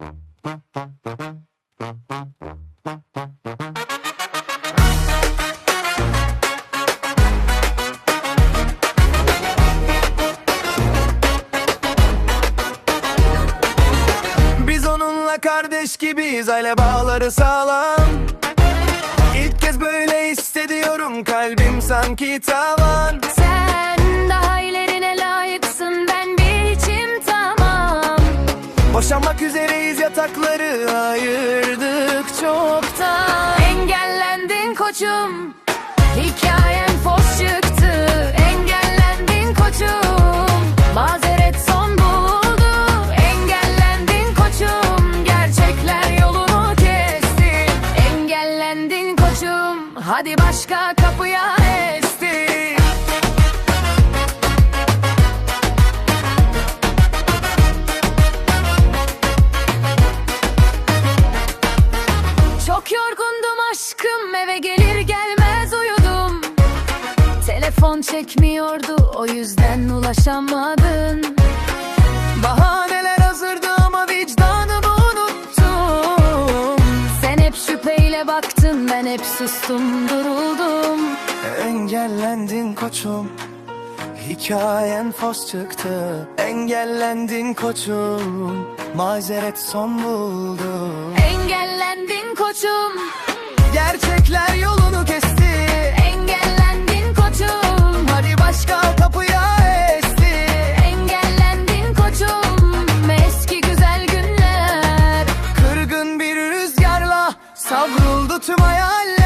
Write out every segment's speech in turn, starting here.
Biz onunla kardeş gibiyiz aile bağları sağlam. İlk kez böyle hissediyorum kalbim sanki tavan. Sen Boşanmak üzereyiz yatakları ayırdık çoktan. Engellendin koçum Hikayem fos çıktı. Engellendin koçum Mazeret son buldu. Engellendin koçum Gerçekler yolunu kesti Engellendin koçum Hadi başka kapıya esti Telefon çekmiyordu o yüzden ulaşamadın. Bahaneler hazırdı ama vicdanımı unuttum. Sen hep şüpheyle baktın ben hep sustum duruldum. Engellendin koçum Hikayen fos çıktı. Engellendin koçum Mazeret son buldu. Engellendin koçum. Gerçekler Savruldu tüm hayaller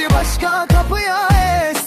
Hadi başka kapıya es.